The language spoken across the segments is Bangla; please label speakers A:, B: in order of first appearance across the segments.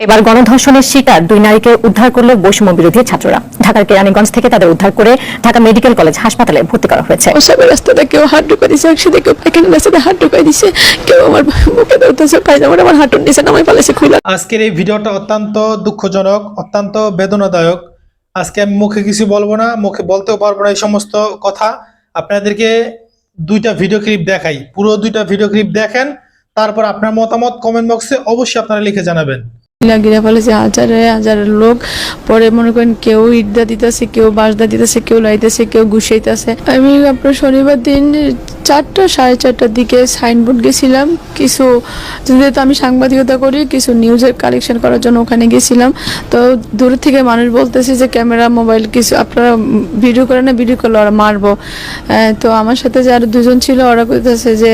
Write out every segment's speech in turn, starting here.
A: এবার গণধর্ষণের শিকার দুই নারীকে উদ্ধার করল বৈষম্য বিরোধী ছাত্ররা। ঢাকার কেরানীগঞ্জ থেকে তাদের উদ্ধার করে ঢাকা মেডিকেল কলেজ হাসপাতালে ভর্তি করা হয়েছে।
B: রাস্তাটা কেউ হাত ঢুকাই দিছে একসাথে কেউ রাস্তাতে হাত ঢুকাই দিছে। কেউ আমার বুকে ধরতেছে পায়জামাটা আমার হাঁটুর নিচে নামাই পালাইছে খুলে
C: আজকের এই ভিডিওটা অত্যন্ত দুঃখজনক অত্যন্ত বেদনাদায়ক। আজকে আমি মুখে কিছু বলব না মুখে বলতেও পারব না এই সমস্ত কথা। আপনাদেরকে দুইটা ভিডিও ক্লিপ দেখাই। পুরো দুইটা ভিডিও ক্লিপ দেখেন তারপর আপনার মতামত কমেন্ট বক্সে অবশ্যই আপনারা লিখে জানাবেন।
B: হাজারে হাজারের লোক। পরে মনে করেন কেউ ইটদা দিতেছে, কেউ বাঁশদা দিতেছে, কেউ লাইতেছে, কেউ গুছাইতেছে। আমি আপনার শনিবার দিন চারটা, সাড়ে চারটার দিকে সাইনবোর্ড গেছিলাম। কিছু যেহেতু আমি সাংবাদিকতা করি, কিছু নিউজের কালেকশন করার জন্য ওখানে গেছিলাম। তো দূর থেকে মানুষ বলতেছে যে ক্যামেরা, মোবাইল কিছু আপনারা ভিডিও করে না, ভিডিও করলে ওরা মারবো। তো আমার সাথে যে আরও দুজন ছিল, ওরা কইতেছে যে,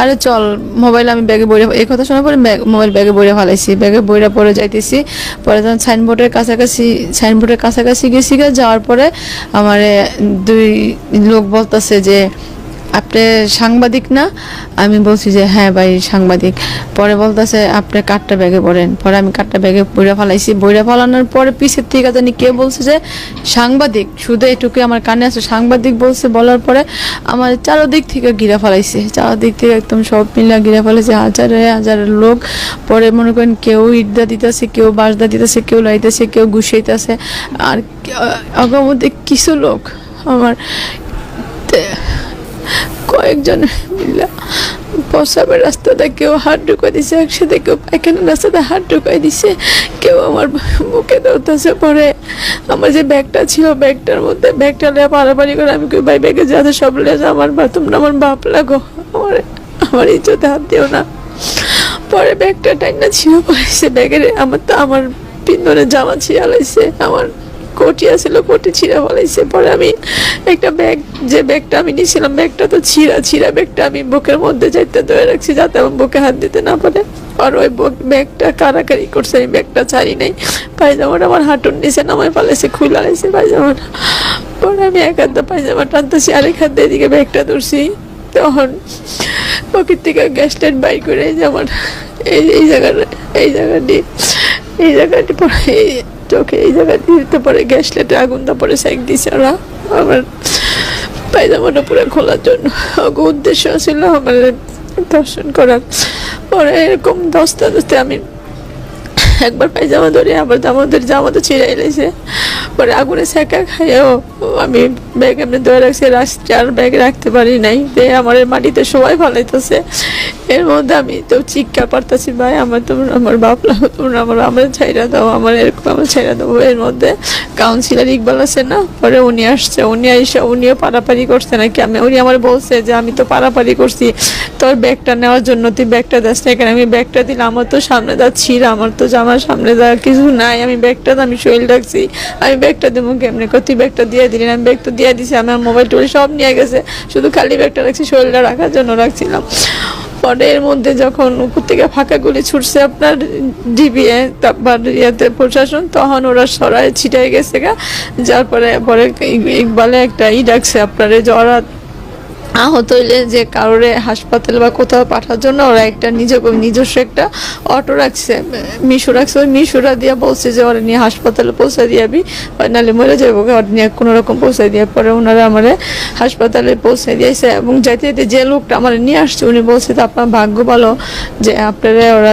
B: আরে চল, মোবাইল আমি ব্যাগে বইরে এই কথা শোনার পরে মোবাইল ব্যাগে বইরে ফেলাইছি। ব্যাগে বইরা পরে যাইতেছি। পরে যখন সাইনবোর্ডের কাছাকাছি সাইনবোর্ডের কাছাকাছি গেছি যাওয়ার পরে আমার দুই লোক বলতেছে যে আপনি সাংবাদিক না? আমি বলছি যে হ্যাঁ ভাই, সাংবাদিক। পরে বলতেছে, আপনি কাঠটা ব্যাগে পড়েন। পরে আমি কাঠটা ব্যাগে বইরা ফেলাইছি। বইরা ফেলানোর পরে পিছের থেকে জানি কে বলছে যে, সাংবাদিক। শুধু এটুকু আমার কানে আছে। সাংবাদিক বলছে, বলার পরে আমার চারোদিক থেকে ঘিরে ফেলাইছে। চারোদিক থেকে একদম সব মিলা ঘিরে ফেলেছে হাজারে হাজারের লোক। পরে মনে করেন কেউ ইটদা দিতেছে, কেউ বাঁশদা দিতেছে, কেউ লাইতেছে, কেউ গুছাইতেছে। আর আগের মধ্যে কিছু লোক আমার কয়েকজন মিলা প্রসাবের রাস্তাতে কেউ হাত ঢুকাই দিছে, একসাথে কেউ পায়খানার রাস্তাতে হাত ঢুকাই দিছে। কেউ আমার বুকে ধরতেছে পরে। আমার যে ব্যাগটা ছিল, ব্যাগটার মধ্যে ব্যাগটা নিয়ে পারাপারি করে আমি কেউ ভাই, ব্যাগে যাতে সব যা, আমার বা, তোমরা আমার বাপ লাগো। আমার আমার ইজ্জতে হাত দিও না। পরে ব্যাগটা টাইনা ছিল পড়েছে ব্যাগের আমার তো আমার পিন্দনের জামা ছিঁড়ালাইছে আমার কোটি আছিল, কোটি ছিঁড়া ফলাইছে। পরে আমি একটা ব্যাগ, যে ব্যাগটা আমি নিয়েছিলাম ব্যাগটা তো ছিঁড়া ছিঁড়া ব্যাগটা আমি বুকের মধ্যে যাইতে ধরে রাখছি যাতে আমার বুকে হাত দিতে না পারে। আর ওই ব্যাগটা কারাকারি করছে, আমি ব্যাগটা ছাড়ি নাই। পায়জামাটা আমার হাঁটুর নিচে নামায় পালাইছে খুলে লাইছে পায়জামাটা। পরে আমি এক হাত পায়জামা টানতেছি, আরেক হাত এদিকে ব্যাগটা ধরছি। তখন পকেট থেকে গ্যাস লাইট বাই করে যে আমার, এই এই জায়গাটা, এই জায়গাটি এই জায়গাটি পরে চোখে এই জায়গাটি দিতে পরে, গ্যাস লাইটে আগুন তারপরে সেক দিছে ওরা। আমার পায়জামাটা পুরো খোলার জন্য। উদ্দেশ্য ছিল আমার দর্শন করার। পরে এরকম দশটা দশটা আমি একবার পায়জামা ধরে, আবার জামাদের জামা তো ছিঁড়াই লেছে পরে আগুনে সেকা খাইয়েও আমি ব্যাগ এমনি ধরে রাখছি, আর ব্যাগ রাখতে পারি নাই। দে আমার মাটিতে সবাই ফালাইতেছে। এর মধ্যে আমি তো চিৎকার পারতাছি, ভাই। আমার তোমরা, আমার বাপ লাগো তোমরা আমার আমার ছাইরা দাও, আমার এরকম আমার ছাইরা দাও। এর মধ্যে কাউন্সিলর ইকবাল আছে না? পরে উনি আসছে, উনি এসে উনিও পারাপারি করছে নাকি? আমি, উনি আমার বলছে যে, আমি তো পারাপারি করছি। তোর ব্যাগটা নেওয়ার জন্য তুই ব্যাগটা দাস না এখানে। আমি ব্যাগটা দিলাম, আমার তো সামনে দা ছিঁড়া, আমার তো জামার সামনে দা কিছু নাই। আমি ব্যাগটা আমি শৈল রাখছি আমি ব্যাগটা দেবো কেমনি কর? তুই ব্যাগটা দিয়ে দিলি আমি ব্যাগ তো দিয়ে দিছি, আমার মোবাইল টোবাইল সব নিয়ে গেছে। শুধু খালি ব্যাগটা রাখছি, শরীরটা রাখার জন্য রাখছিলাম। পরে এর মধ্যে যখন উপর থেকে ফাঁকা গুলি ছুটছে আপনার ডিবিএ, তারপর ইয়েতে প্রশাসন, তখন ওরা সরায় ছিটাই গেছে গা। যার পরে পরে ইকবালে একটা ই ডাকছে আপনার, যে ওরা আহত হইলে যে কারোরে হাসপাতাল বা কোথাও পাঠার জন্য ওরা একটা নিজ নিজস্ব একটা অটো রাখছে। মিশু রাখছে। ওই মিশুরা দিয়ে বলছে যে, ওরা নিয়ে হাসপাতালে পৌঁছে দিয়াবি নাহলে মরে যাব ওরা নিয়ে কোনো রকম পৌঁছে দিয়ে পরে ওনারা আমার হাসপাতালে পৌঁছে দিয়েছে এবং যাইতে যেতে যে লোকটা আমার নিয়ে আসছে, উনি বলছে তো আপনার ভাগ্য ভালো যে, আপনারা ওরা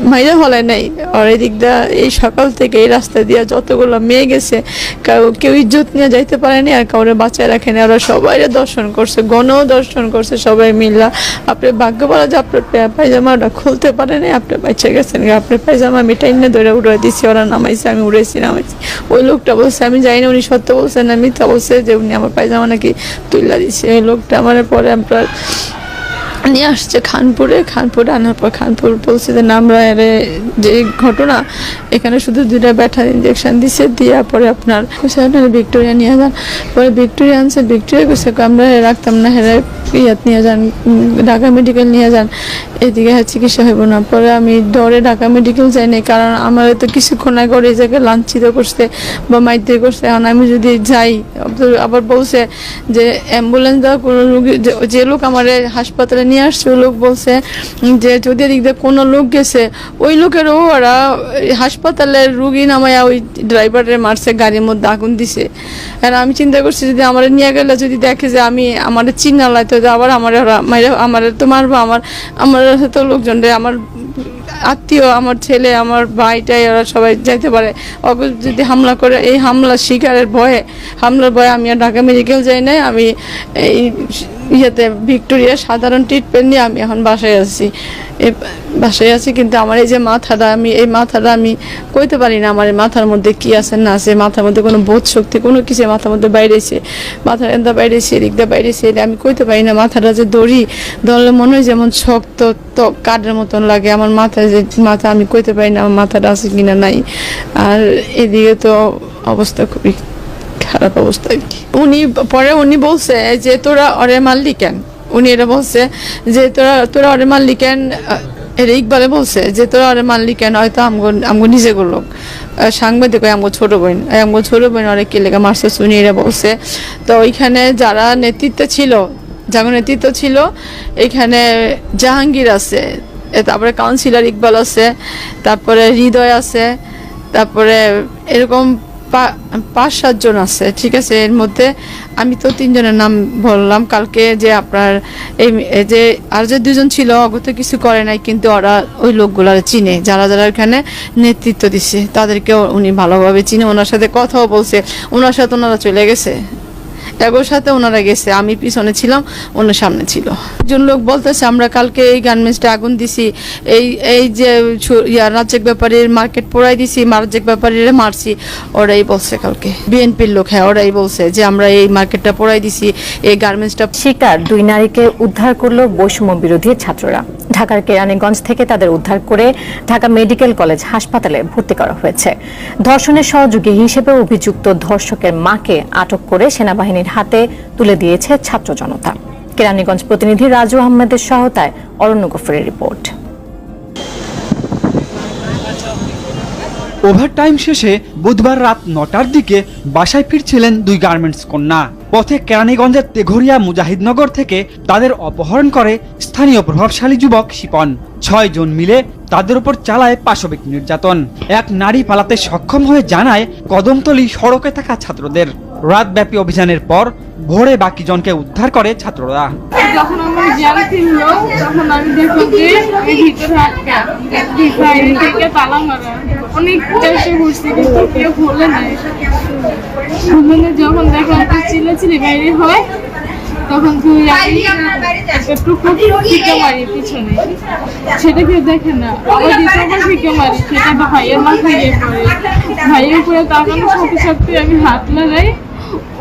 B: মাইরা হলে নাই। আর এদিক দা, এই সকাল থেকে এই রাস্তা দিয়ে যতগুলো মেয়ে গেছে, কাউ ইজ্জত নিয়ে যাইতে পারেনি আর কাউরে বাঁচায় রাখেনি ওরা সবাই দর্শন করছে, গণও দর্শন করছে সবাই মিল্লা আপনি ভাগ্য বলা যে আপনার পা- পায়জামাটা খুলতে পারেনি আপনি বাচ্চা গেছেন আপনার পায়জামা আমি টাইনে ধরে উড়ে দিছি, ওরা নামাইছে, আমি উড়েছি নামাইছি। ওই লোকটা বলছে, আমি জানি না উনি সত্য বলছেন না মিথ্যা বলছে যে উনি আমার পায়জামা নাকি তুইলা দিছে। ওই লোকটা আমার পরে আপনার নিয়ে আসছে খানপুরে। খানপুরে আনার পর খানপুর বলছে যে নাম এরে যে ঘটনা, এখানে শুধু দুটা ব্যাটা ইঞ্জেকশন দিছে দেওয়ার পরে আপনার আপনারা ভিক্টোরিয়া নিয়ে যান। পরে ভিক্টোরিয়া আনছে, ভিক্টোরিয়া কইছে, আমরা রাখতাম না হেরে ইয়াত নিয়ে যান ঢাকা মেডিকেল নিয়ে যান। এদিকে চিকিৎসা হইব না পরে আমি ডরে ঢাকা মেডিকেল যাই নাই কারণ আমার তো কিছুক্ষণ আগে ওর এই জায়গায় লাঞ্ছিত করছে বা মাইতে করছে। এখন আমি যদি যাই আবার- বলছে যে অ্যাম্বুলেন্স দেওয়া কোনো রুগী যে- লোক আমার হাসপাতালে নিয়ে আসছে, ওই লোক বলছে যে যদি এদিক দিয়ে কোনো লোক গেছে, ওই লোকেরও ওরা হাসপাতালের রুগী নামায়া ওই ড্রাইভারের মারছে, গাড়ির মধ্যে আগুন দিছে। আর আমি চিন্তা করছি যদি আমার নিয়ে গেলে যদি দেখে যে আমি আমার চিন্না লাইতে আবার আমার ওরা আমার তো মারবো, আমার আমার তো লোকজন রে, আমার আত্মীয়, আমার ছেলে, আমার ভাইটাই ওরা সবাই যাইতে পারে। ওকে যদি হামলা করে, এই হামলা শিকারের ভয়ে, হামলার ভয়ে আমি আর ঢাকা মেডিকেল যাই নাই, আমি এই ইয়েতে ভিক্টোরিয়া সাধারণ ট্রিটমেন্ট নিয়ে আমি এখন বাসায় আছি। বাসায় আছি কিন্তু আমার এই যে মাথাটা, আমি এই মাথাটা আমি কইতে পারি না আমার মাথার মধ্যে কি আছে, না আছে। মাথার মধ্যে কোনো বোধ শক্তি, কোনো কিছু মাথার মধ্যে বাইরেছে। মাথার এন্দা বাইরেছে, এদিক দিয়ে বাইরেছে, এটা আমি কইতে পারি না। মাথাটা যে দড়ি ধরলে মনে হয় যেমন শক্ত তো কাঠের মতন লাগে। আমার মাথায় যে মাথা, আমি কইতে পারি না আমার মাথাটা আছে কিনা নাই। আর এদিকে তো অবস্থা খুবই খারাপ অবস্থা আর কি। উনি পরে উনি বলছে যে তোরা অরে মারলি কেন? উনি এটা বলছে যে তোরা তোরা অরে মারলি কেন? এটা ইকবালে বলছে যে তোরা অরে মারলি কেন? হয়তো আমগো আমগো নিজে আহ, সাংবাদিক আমগো ছোট বোন আমগো ছোট বোন অনেক কে লেগে মারছে উনি এটা বলছে তো ওইখানে যারা নেতৃত্ব ছিল যারা নেতৃত্ব ছিল এখানে জাহাঙ্গীর আছে তারপরে কাউন্সিলর ইকবাল আছে তারপরে হৃদয় আছে তারপরে এরকম পাঁচ সাতজন আছে, ঠিক আছে? এর মধ্যে আমি তো তিনজনের নাম বললাম। কালকে যে আপনার এই যে আর যে দুজন ছিল অগত কিছু করে নাই, কিন্তু ওরা ওই লোকগুলার চিনে। যারা যারা ওখানে নেতৃত্ব দিছে, তাদেরকেও উনি ভালোভাবে চিনে। ওনার সাথে কথাও বলছে। ওনার সাথে ওনারা চলে গেছে। এগোর সাথে ওনারা গেছে, আমি পিছনে ছিলাম, ওনার সামনে ছিল। একজন লোক বলতেছে, আমরা কালকে এই গার্মেন্টসটা আগুন দিছি, এই এই যে রাজ্যের ব্যাপারের মার্কেট পোড়াই দিছি রাজ্যের ব্যাপারের মারছি। ওরাই বলছে কালকে। বিএনপির লোক হ্যাঁ ওরাই বলছে যে, আমরা এই মার্কেটটা পোড়াই দিছি, এই গার্মেন্টসটা
A: শিকার দুই নারীকে উদ্ধার করল বৈষম্য বিরোধী ছাত্ররা। ঢাকার কেরানীগঞ্জ থেকে তাদের উদ্ধার করে ঢাকা মেডিকেল কলেজ হাসপাতালে ভর্তি করা হয়েছে। ধর্ষণের সহযোগী হিসেবে অভিযুক্ত ধর্ষকের মাকে আটক করে সেনাবাহিনীর হাতে তুলে দিয়েছে ছাত্র জনতা। কেরানীগঞ্জ প্রতিনিধি রাজু আহমেদের সহায়তায় অরণ্য গফরের রিপোর্ট।
D: ওভারটাইম শেষে বুধবার রাত নটার দিকে বাসায় ফিরছিলেন দুই গার্মেন্টস কন্যা। পথে কেরানীগঞ্জের তেঘরিয়া মুজাহিদনগর থেকে তাদের অপহরণ করে স্থানীয় প্রভাবশালী যুবক শিপন। ছয় জন মিলে তাদের উপর চালায় পাশবিক নির্যাতন। এক নারী পালাতে সক্ষম হয়ে জানায় কদমতলি সড়কে থাকা ছাত্রদের। রাতব্যাপী অভিযানের পর ভোরে বাকি জনকে উদ্ধার করে ছাত্ররা।
E: যখন আমার তখন হয়, তখন তুই পিছনে। না। ভাইয়ের মাথায় ভাইয়ের সাথে সাথে আমি হাত লাগাই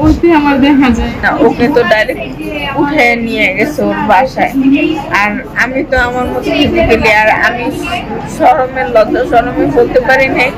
E: ওতে আমার দেখা যায়।
F: না ওকে তো ডাইরেক্ট উঠে নিয়ে গেছে ওর বাসায়। আর আমি তো আমার মতো ফিজিক্যালি আর আমি শরমের লজ্জা সরমে বলতে পারি নাই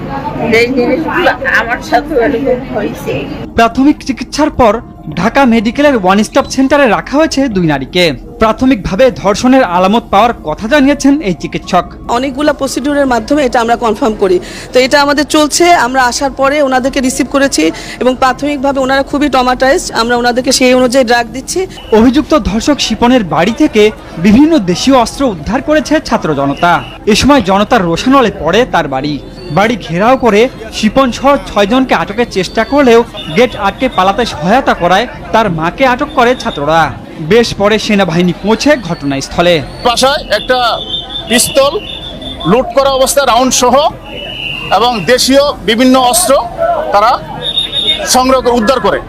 F: যে জিনিসগুলো আমার সাথে এরকম হয়েছে।
D: প্রাথমিক চিকিৎসার পর ঢাকা মেডিকেলের ওয়ান স্টপ সেন্টারে রাখা হয়েছে দুই নারীকে। প্রাথমিকভাবে ধর্ষণের আলামত পাওয়ার কথা জানিয়েছেন এই চিকিৎসক।
G: অনেকগুলো প্রসিডিউরের মাধ্যমে এটা আমরা কনফার্ম করি। তো এটা আমাদের চলছে আমরা আসার পরে ওনাদেরকে রিসিভ করেছি এবং প্রাথমিকভাবে ওনারা খুবই টমাটাইজ আমরা ওনাদেরকে সেই অনুযায়ী ড্রাগ দিচ্ছি।
D: অভিযুক্ত ধর্ষক শিপনের বাড়ি থেকে বিভিন্ন দেশীয় অস্ত্র উদ্ধার করেছে ছাত্র জনতা। এ সময় জনতার রোশানলে পড়ে তার বাড়ি। বাড়ি ঘেরাও করে শিপন সহ ছয়জনকে আটকের চেষ্টা করলেও গেট আটকে পালাতে সহায়তা করায় তার মাকে আটক করে ছাত্ররা। বেশ পরে সেনাবাহিনী পৌঁছে ঘটনাস্থলে।
H: বাসায় একটা পিস্তল লুট করা অবস্থায় রাউন্ড সহ এবং দেশীয় বিভিন্ন অস্ত্র তারা সংগ্রহ করে উদ্ধার করে।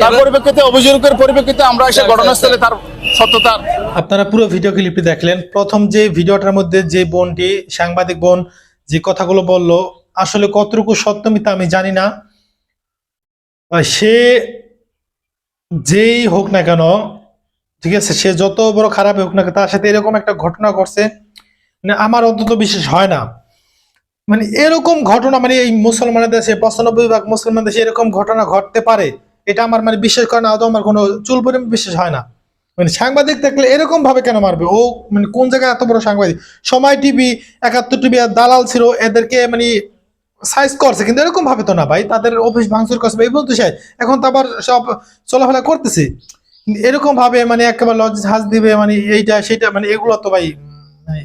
H: তার পরিপ্রেক্ষিতে অভিযোগের পরিপ্রেক্ষিতে আমরা এসে ঘটনাস্থলে তার সত্যতার
C: আপনারা পুরো ভিডিও ক্লিপটি দেখলেন। প্রথম যে ভিডিওটার মধ্যে যে বোনটি সাংবাদিক বোন যে কথাগুলো বলল, আসলে কতটুকু সত্য আমি জানি না। সে যেই হোক না কেন, ঠিক আছে, সে যত বড় খারাপ হোক না তার সাথে এরকম একটা ঘটনা ঘটছে মানে আমার অন্তত বিশেষ হয় না। মানে এরকম ঘটনা মানে এই মুসলমানের দেশে, পঁচানব্বই ভাগ মুসলমান দেশে এরকম ঘটনা ঘটতে পারে, এটা আমার মানে বিশ্বাস করে না আমার কোনো চুল পরিমাণ বিশ্বাস হয় না। মানে সাংবাদিক থাকলে এরকম ভাবে কেন মারবে? ও মানে কোন জায়গায় এত বড় সাংবাদিক? সময় টিভি, একাত্তর টিভি আর দালাল ছিল, এদেরকে মানে সাইজ করছে, কিন্তু এরকম ভাবে তো না ভাই। তাদের অফিস ভাঙচুর করছে এই বলতে চাই। এখন তো আবার সব চলাফেরা করতেছে। এরকম ভাবে মানে একেবারে লজ হাজ দিবে মানে এইটা সেটা মানে এগুলো তো ভাই মানে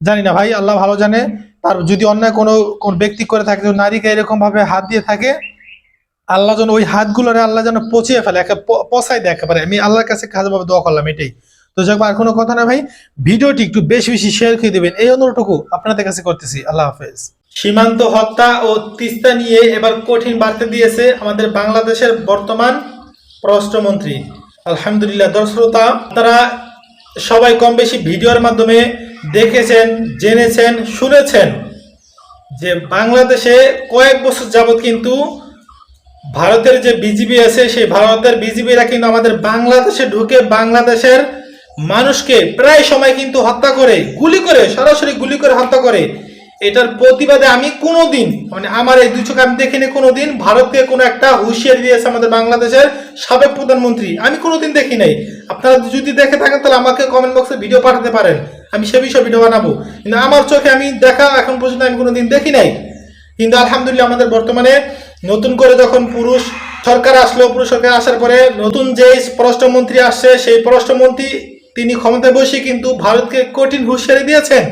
C: জানি না ভাই, আল্লাহ ভালো জানে। তার যদি অন্যায় কোনো, কোন ব্যক্তি করে থাকে নারীকে এরকম ভাবে হাত দিয়ে থাকে আল্লাহ যেন ওই হাতগুলোরে আল্লাহ যেন পচিয়ে ফেলে, একে পচাই দেয় একেবারে। আমি আল্লাহর কাছে খাজভাবে দোয়া করলাম এটাই। তো যাক আর কোনো কথা না ভাই, ভিডিওটি একটু বেশি বেশি শেয়ার করে দিবেন। এই অনুরোধটুকু আপনাদের কাছে করতেছি। আল্লাহ হাফেজ। সীমান্ত হত্যা ও তিস্তা নিয়ে এবার কঠিন বার্তা দিয়েছে আমাদের বাংলাদেশের বর্তমান পররাষ্ট্রমন্ত্রী। আলহামদুলিল্লাহ দর্শকতা তারা সবাই কম বেশি ভিডিওর মাধ্যমে দেখেছেন, জেনেছেন, শুনেছেন যে বাংলাদেশে কয়েক বছর যাবত কিন্তু ভারতের যে বিজিবি আছে, সেই ভারতের বিজিবিরা কিন্তু আমাদের বাংলাদেশে ঢুকে বাংলাদেশের মানুষকে প্রায় সময় কিন্তু হত্যা করে, গুলি করে, সরাসরি গুলি করে হত্যা করে। এটার প্রতিবাদে আমি কোনোদিন মানে আমার এই দুই চোখে আমি দেখিনি কোনোদিন, ভারতকে কোনো একটা হুঁশিয়ারি দিয়েছে আমাদের বাংলাদেশের সাবেক প্রধানমন্ত্রী। আমি কোনোদিন দেখি নাই। আপনারা যদি দেখে থাকেন, তাহলে আমাকে কমেন্ট বক্সে ভিডিও পাঠাতে পারেন। আমি সে বিষয়ে ভিডিও বানাবো। কিন্তু আমার চোখে আমি দেখা এখন পর্যন্ত আমি কোনোদিন দেখি নাই। কিন্তু আলহামদুলিল্লাহ আমাদের বর্তমানে নতুন করে যখন পুরুষ সরকার আসলো, পুরুষ সরকার আসার পরে নতুন যে পররাষ্ট্রমন্ত্রী আসছে, সেই পররাষ্ট্রমন্ত্রী তিনি ক্ষমতায় বসে কিন্তু ভারতকে কঠিন হুঁশিয়ারি দিয়েছেন।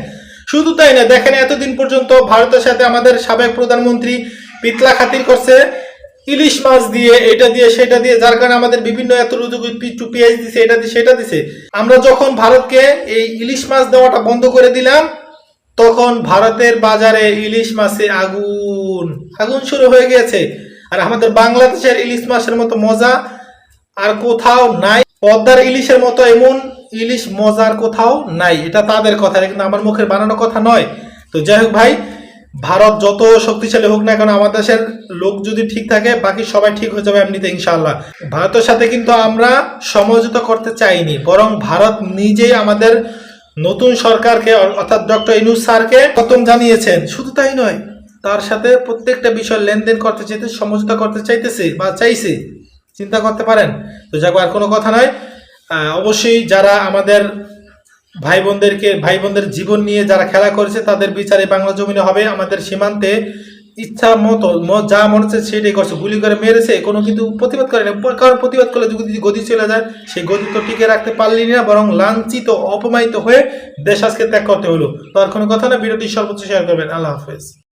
C: শুধু তাই না, দেখেন এতদিন পর্যন্ত ভারতের সাথে আমাদের সাবেক প্রধানমন্ত্রী পিতলা খাতির করছে, ইলিশ মাছ দিয়ে, এটা দিয়ে, সেটা দিয়ে, যার কারণে আমাদের বিভিন্ন এত টু পেঁয়াজ দিছে, এটা দিয়ে, সেটা দিছে। আমরা যখন ভারতকে এই ইলিশ মাছ দেওয়াটা বন্ধ করে দিলাম, তখন ভারতের বাজারে ইলিশ মাছে আগুন আগুন শুরু হয়ে গেছে আর আমাদের বাংলাদেশের ইলিশ মাছের মতো মজা আর কোথাও নাই। পদ্মার ইলিশের মতো এমন ইলিশ মজার কোথাও নাই। এটা তাদের কথা কিন্তু আমার মুখের বানানো কথা নয়। তো যাই হোক ভাই, ভারত যত শক্তিশালী হোক না কেন, আমাদের দেশের লোক যদি ঠিক থাকে, বাকি সবাই ঠিক হয়ে যাবে এমনিতে ইনশাআল্লাহ। ভারতের সাথে কিন্তু আমরা সমঝোতা করতে চাইনি, বরং ভারত নিজেই আমাদের নতুন সরকারকে, অর্থাৎ ডক্টর ইনুস স্যারকে প্রথম জানিয়েছেন। শুধু তাই নয় তার সাথে প্রত্যেকটা বিষয় লেনদেন করতে চাইতে, সমঝোতা করতে চাইতেছে বা চাইছে, চিন্তা করতে পারেন। তো যাক, আর কোনো কথা নয়। অবশ্যই যারা আমাদের ভাই বোনদেরকে ভাই বোনদের জীবন নিয়ে যারা খেলা করেছে, তাদের বিচারে বাংলা জমিনে হবে। আমাদের সীমান্তে ইচ্ছা মতো যা মনে হচ্ছে সেটাই করছে। গুলি করে মেরেছে, কোনো কিন্তু প্রতিবাদ করে না। কারণ প্রতিবাদ করলে যদি গদি চলে যায়, সেই গদি তো টিকে রাখতে পারলি না, বরং লাঞ্ছিত, অপমানিত হয়ে দেশ আজকে ত্যাগ করতে হলো। তো আর কোনো কথা না, ভিডিওটি সর্বোচ্চ শেয়ার করবেন। আল্লাহ হাফেজ।